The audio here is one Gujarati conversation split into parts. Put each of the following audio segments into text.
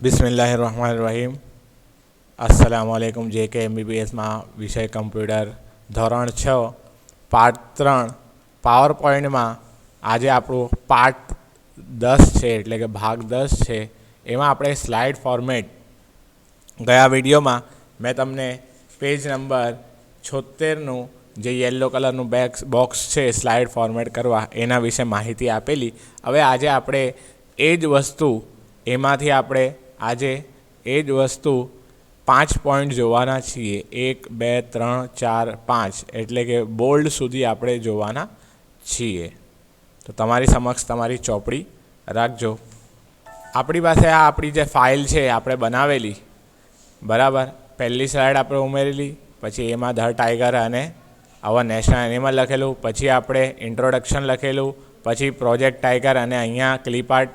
બિસ્મિલ્લાહ રહમાન રહીમ અસલામ આલેકુમ જે કે એમબીબીએસમાં વિષય કમ્પ્યુટર ધોરણ છ, પાર્ટ ત્રણ પાવર પોઈન્ટમાં આજે આપણું પાર્ટ દસ છે, એટલે કે ભાગ દસ છે. એમાં આપણે સ્લાઇડ ફોર્મેટ. ગયા વિડીયોમાં મેં તમને પેજ નંબર છોતેરનું જે યલો કલરનું બેક્સ બોક્સ છે, સ્લાઇડ ફોર્મેટ કરવા, એના વિશે માહિતી આપેલી. હવે આજે આપણે એ જ વસ્તુ એમાંથી આપણે આજે એ જ વસ્તુ પાંચ પોઈન્ટ જોવાના છીએ. એક, બે, ત્રણ, ચાર, પાંચ. એટલે કે બોલ્ડ સુધી આપણે જોવાના છીએ. તો તમારી સમક્ષ તમારી ચોપડી રાખજો. આપણી પાસે આ આપણી જે ફાઇલ છે આપણે બનાવેલી. બરાબર? પહેલી સ્લાઇડ આપણે ઉમેરેલી, પછી એમાં ધ ટાઈગર અને આવા નેશનલ એનિમલ લખેલું, પછી આપણે ઇન્ટ્રોડક્શન લખેલું, પછી પ્રોજેક્ટ ટાઈગર અને અહીંયા ક્લિપ આર્ટ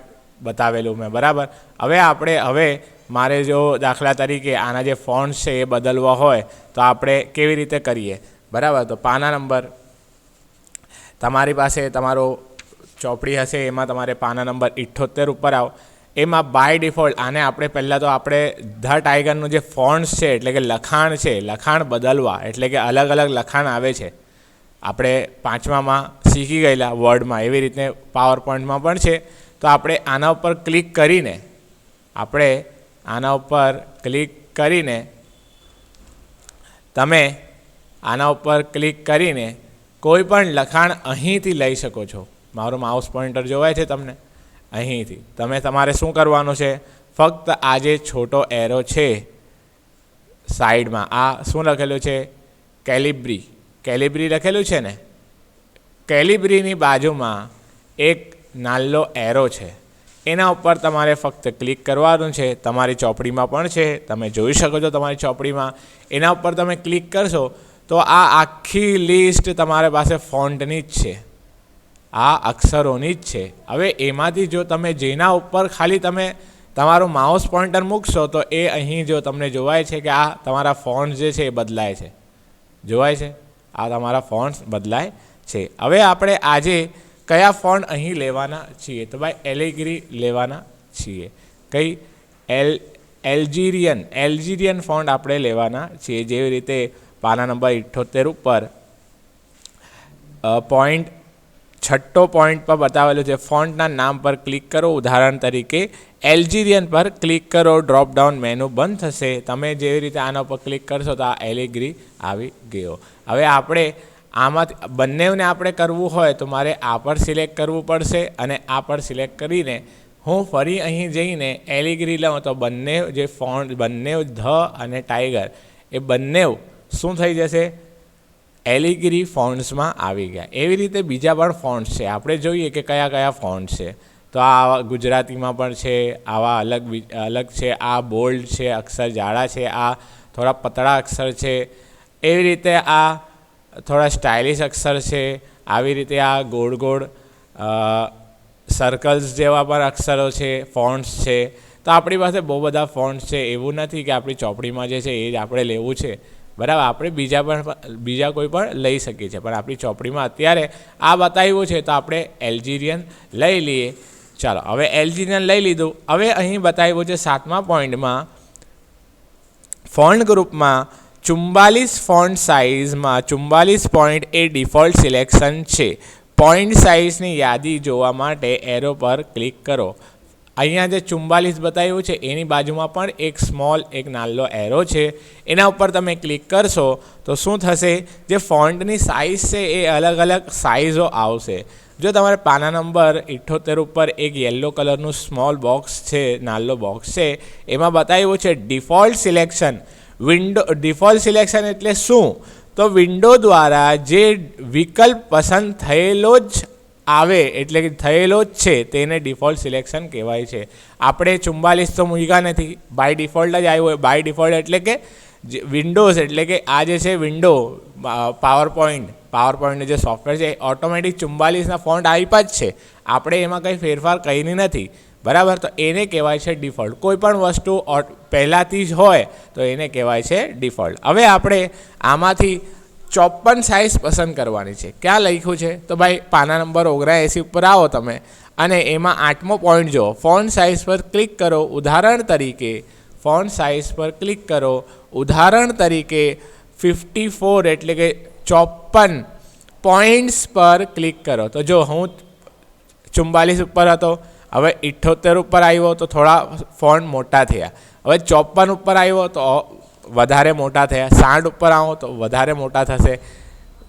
બતાવેલું મેં, બરાબર? હવે આપણે, હવે મારે જો દાખલા તરીકે આના જે ફોન્ટ્સ છે એ બદલવા હોય, તો આપણે કેવી રીતે કરીએ? બરાબર? તો પાના નંબર, તમારી પાસે તમારો ચોપડી હશે, એમાં તમારે પાના નંબર ઇઠ્ઠોતેર ઉપર આવો. એમાં બાય ડિફોલ્ટ આને આપણે પહેલાં તો આપણે ધ ટાઈગરનું જે ફોન્ટ્સ છે, એટલે કે લખાણ છે, લખાણ બદલવા, એટલે કે અલગ અલગ લખાણ આવે છે. આપણે પાંચમામાં શીખી ગયેલા વર્ડમાં એવી રીતે પાવર પોઈન્ટમાં પણ છે. તો આપણે આના ઉપર ક્લિક કરીને, આપણે આના ઉપર ક્લિક કરીને, તમે આના ઉપર ક્લિક કરીને કોઈ પણ લખાણ અહીંથી લઈ શકો છો. મારું માઉસ પોઈન્ટર જોવાય છે તમને? અહીંથી. તમે તમારે શું કરવાનું છે? ફક્ત આ જે છોટો એરો છે, સાઈડમાં, આ શું લખેલું છે? કેલિબ્રી. કેલિબ્રી લખેલું છે ને? કેલિબ્રીની બાજુમાં એક નાલ્લો એરો છે. એના ઉપર તમારે ફક્ત ક્લિક કરવાનું છે. તમારી ચોપડીમાં પણ છે. તમે જોઈ શકો છો તમારી ચોપડીમાં. એના ઉપર તમે ક્લિક કરશો તો આ આખી લિસ્ટ તમારી પાસે ફોન્ટની જ છે. આ અક્ષરોની જ છે. હવે એમાંથી જો તમે જેના ઉપર ખાલી તમે તમારું માઉસ પોઇન્ટર મૂકશો તો એ અહીં જો તમને જોવાય છે કે આ તમારા ફોન્ટ્સ જે છે એ બદલાય છે. જોવાય છે? આ તમારા ફોન્ટ્સ બદલાય છે. હવે આપણે આજે કયા ફોન્ટ અહીં લેવાના છીએ? તો ભાઈ, એલેગ્રી લેવાના છીએ. કઈ? એલ, એલ્જીરિયન એલ્જીરિયન ફોન્ટ આપણે લેવાના છીએ. જેવી રીતે પાના નંબર ઇઠ્ઠોતેર ઉપર પોઈન્ટ છઠ્ઠો પોઈન્ટ પર બતાવેલું છે. ફોન્ટના નામ પર ક્લિક કરો. ઉદાહરણ તરીકે, એલ્જીરિયન પર ક્લિક કરો. ડ્રોપ ડાઉન મેનુ બંધ થશે. તમે જેવી રીતે આના પર ક્લિક કરશો તો આ એલિગ્રી આવી ગયો. હવે આપણે આમાંથી બંનેને આપણે કરવું હોય તો મારે આ પર સિલેક્ટ કરવું પડશે અને આ પર સિલેક્ટ કરીને હું ફરી અહીં જઈને એલિગ્રી લઉં તો બંને જે ફોન્ટ બંને ધ અને ટાઈગર એ બંને શું થઈ જશે? એલિગ્રી ફોન્ટ્સમાં આવી ગયા. એવી રીતે બીજા પણ ફોન્ટ્સ છે. આપણે જોઈએ કે કયા કયા ફોન્ટ્સ છે. તો આ ગુજરાતીમાં પણ છે, આવા અલગ અલગ છે, આ બોલ્ડ છે, અક્ષર જાડા છે, આ થોડા પતળા અક્ષર છે. એવી રીતે આ થોડા સ્ટાઇલિશ અક્ષર છે. આવી રીતે આ ગોળ ગોળ સર્કલ્સ જેવા પણ અક્ષરો છે ફોન્ટ્સ છે. તો આપણી પાસે બહુ બધા ફોન્ટ્સ છે. એવું નથી કે આપણી ચોપડીમાં જે છે એ જ આપણે લેવું છે. બરાબર, આપણે બીજા પણ બીજા કોઈ પણ લઈ શકીએ છીએ. પણ આપણી ચોપડીમાં અત્યારે આ બતાવ્યું છે, તો આપણે એલ્જીરિયન લઈ લઈએ. ચાલો, હવે એલ્જીરિયન લઈ લીધું. હવે અહીં બતાવ્યું છે સાતમા પોઈન્ટમાં ફોન્ટ ગ્રુપમાં ચુમ્બાલીસ ફોન્ટ સાઇઝમાં ચુમ્બાલીસ પોઈન્ટ એ ડિફોલ્ટ સિલેક્શન છે. પોઈન્ટ સાઇઝની યાદી જોવા માટે એરો પર ક્લિક કરો. અહીંયા જે ચુમ્બાલીસ બતાવ્યું છે, એની બાજુમાં પણ એક સ્મોલ એક નાલ્લો એરો છે. એના ઉપર તમે ક્લિક કરશો, તો શું થશે? જે ફોન્ટની સાઇઝ છે, એ અલગ અલગ સાઇઝો આવશે. જો તમારે પાના નંબર ઇઠ્ઠોતેર ઉપર એક યલો કલરનું સ્મોલ બોક્સ છે નાલ્લો બોક્સ છે, એમાં બતાવ્યું છે default selection window default selection એટલે શું? તો વિન્ડો દ્વારા જે વિકલ્પ પસંદ થયેલો જ આવે, એટલે કે થયેલો જ છે, તેને ડિફોલ્ટ સિલેક્શન કહેવાય છે. આપણે ચુમ્બાલીસ તો મૂક્યા નથી. બાય ડિફોલ્ટ જ આવ્યું હોય. બાય ડિફોલ્ટ એટલે કે વિન્ડોઝ, એટલે કે આ જે છે વિન્ડો પાવર પોઈન્ટ પાવર પોઈન્ટનું જે સોફ્ટવેર છે ઓટોમેટિક ચુમ્બાલીસના ફોન્ટ આપ્યા જ છે. આપણે એમાં કંઈ ફેરફાર કરીને નથી. બરાબર? તો એને કહેવાય છે ડિફોલ્ટ. કોઈ પણ વસ્તુ પહેલાંથી જ હોય, તો એને કહેવાય છે ડિફોલ્ટ. હવે આપણે આમાંથી ચોપન સાઇઝ પસંદ કરવાની છે. ક્યાં લખ્યું છે? તો ભાઈ, પાના નંબર ઓગણએંસી ઉપર આવો તમે. અને એમાં આઠમો પોઈન્ટ જો ફોન સાઇઝ પર ક્લિક કરો. ઉદાહરણ તરીકે ફોન સાઇઝ પર ક્લિક કરો. ઉદાહરણ તરીકે ફિફ્ટી ફોર એટલે કે ચોપન પોઈન્ટ્સ પર ક્લિક કરો. તો જો હું ચુમ્બાલીસ ઉપર હતો હવે ઇઠ્ઠોતેર ઉપર આવ્યો તો થોડા ફોન્ટ મોટા થયા. હવે ચોપન ઉપર આવ્યો તો વધારે મોટા થયા. સાઠ ઉપર આવો તો વધારે મોટા થશે.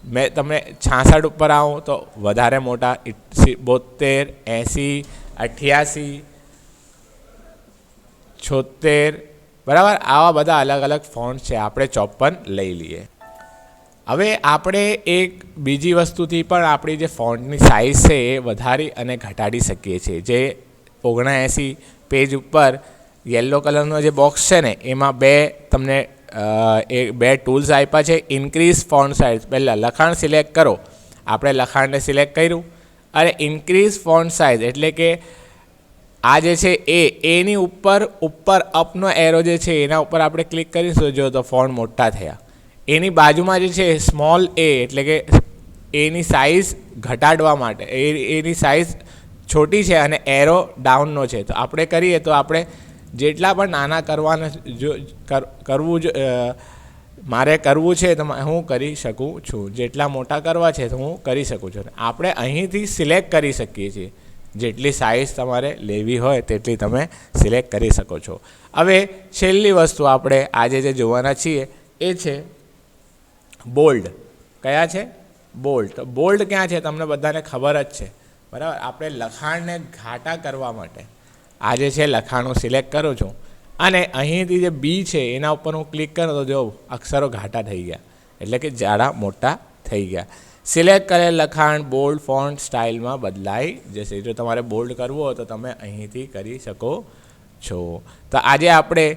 મેં તમને છાસઠ ઉપર આવો તો વધારે મોટા. બોતેર એંસી, અઠ્યાસી છોતેર બરાબર? આવા બધા અલગ અલગ ફોન્ટ છે. આપણે ચોપન લઈ લઈએ. હવે આપણે એક બીજી વસ્તુથી પણ આપણી જે ફોન્ટની સાઇઝ છે એ વધારી અને ઘટાડી શકીએ છીએ. જે ઓગણએંસી પેજ ઉપર યલો કલરનો જે બોક્સ છે ને, એમાં બે તમને એ બે ટૂલ્સ આપ્યા છે. ઇન્ક્રીઝ ફોન્ટ સાઇઝ પહેલાં લખાણ સિલેક્ટ કરો. આપણે લખાણને સિલેક્ટ કર્યું. અને ઇન્ક્રીઝ ફોન્ટ સાઇઝ એટલે કે આ જે છે એ, એની ઉપર ઉપર અપનો એરો જે છે, એના ઉપર આપણે ક્લિક કરીશું. જો તો ફોન્ટ મોટા થયા. એની બાજુમાં જે છે સ્મોલ એ એટલે કે એની સાઇઝ ઘટાડવા માટે. એ, એની સાઇઝ છોટી છે અને એરો ડાઉનનો છે. તો આપણે કરીએ તો આપણે જેટલા પણ નાના કરવાના જો કરવું જો મારે કરવું છે, તો હું કરી શકું છું. જેટલા મોટા કરવા છે, તો હું કરી શકું છું. આપણે અહીંથી સિલેક્ટ કરી શકીએ છીએ. જેટલી સાઇઝ તમારે લેવી હોય, તેટલી તમે સિલેક્ટ કરી શકો છો. હવે છેલ્લી વસ્તુ આપણે આજે જે જોવાના છીએ, એ છે બોલ્ડ. કયા છે? બોલ્ડ. તો બોલ્ડ ક્યાં છે? તમને બધાને ખબર જ છે. બરાબર? આપણે લખાણને ઘાટા કરવા માટે આ જે છે લખાણ હું સિલેક્ટ કરું છું. અને અહીંથી જે બી છે, એના ઉપર હું ક્લિક કરું તો જો અક્ષરો ઘાટા થઈ ગયા. એટલે કે જાડા મોટા થઈ ગયા. સિલેક્ટ કરેલ લખાણ, બોલ્ડ ફોન્ટ સ્ટાઇલમાં બદલાઈ જશે. જો તમારે બોલ્ડ કરવું હોય તો તમે અહીંથી કરી શકો છો. તો આજે આપણે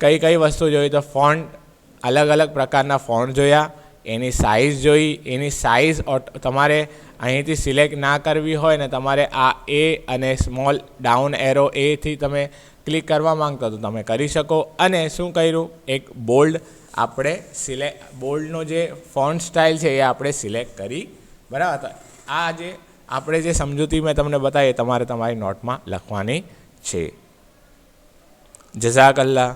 કઈ કઈ વસ્તુ જોઈ? તો ફોન્ટ અલગ અલગ પ્રકારના ફોન્ટ જોયા, એની સાઇઝ જોઈ, એની સાઇઝ તમારે અહીંથી સિલેક્ટ ના કરવી હોય ને તમારે આ એ અને સ્મોલ ડાઉન એરો એથી તમે ક્લિક કરવા માંગતો તો તમે કરી શકો. અને શું કર્યું? એક બોલ્ડ આપણે સિલેક્ટ બોલ્ડનો જે ફોન્ટ સ્ટાઇલ છે એ આપણે સિલેક્ટ કરી. બરાબર? આ જે આપણે જે સમજૂતી મેં તમને બતાવી તમારે તમારી નોટમાં લખવાની છે. જઝાકલ્લા